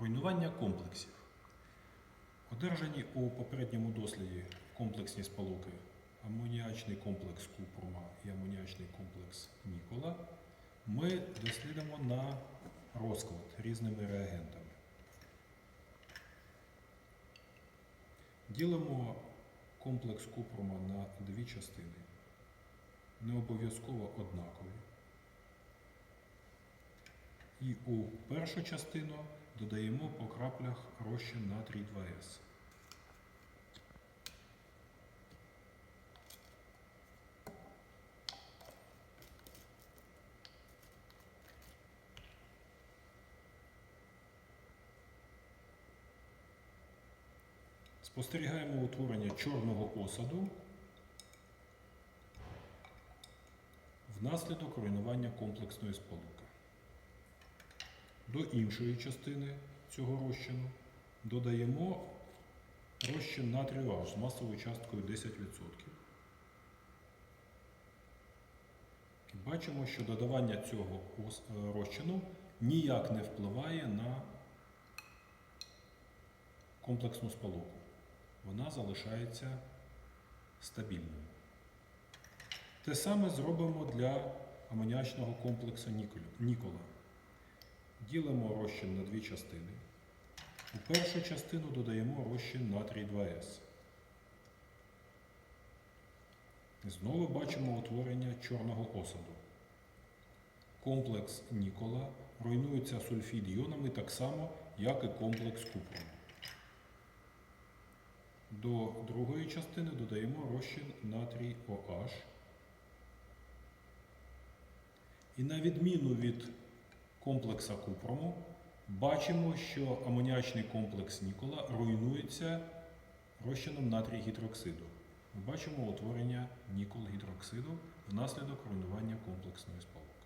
Руйнування комплексів. Одержані у попередньому досліді комплексні сполуки амоніачний комплекс Купрума і амоніачний комплекс Нікола ми дослідимо на розклад різними реагентами. Ділимо комплекс Купрума на дві частини, не обов'язково однакові. І у першу частину додаємо по краплях розчин натрій 2С. Спостерігаємо утворення чорного осаду внаслідок руйнування комплексної сполуки. До іншої частини цього розчину додаємо розчин натрію H з масовою часткою 10%. І бачимо, що додавання цього е, розчину ніяк не впливає на комплексну сполуку. Вона залишається стабільною. Те саме зробимо для амоніачного комплексу Нікола. Ділимо розчин на дві частини. У першу частину додаємо розчин натрій 2С. І Знову бачимо утворення чорного осаду. Комплекс Нікола руйнується сульфід іонами так само, як і комплекс купруму. До другої частини додаємо розчин натрій OH. І на відміну від комплекса купрому, бачимо, що амоніачний комплекс Нікола руйнується розчином натрій гідроксиду. Ми бачимо утворення нікол гідроксиду внаслідок руйнування комплексної сполуки.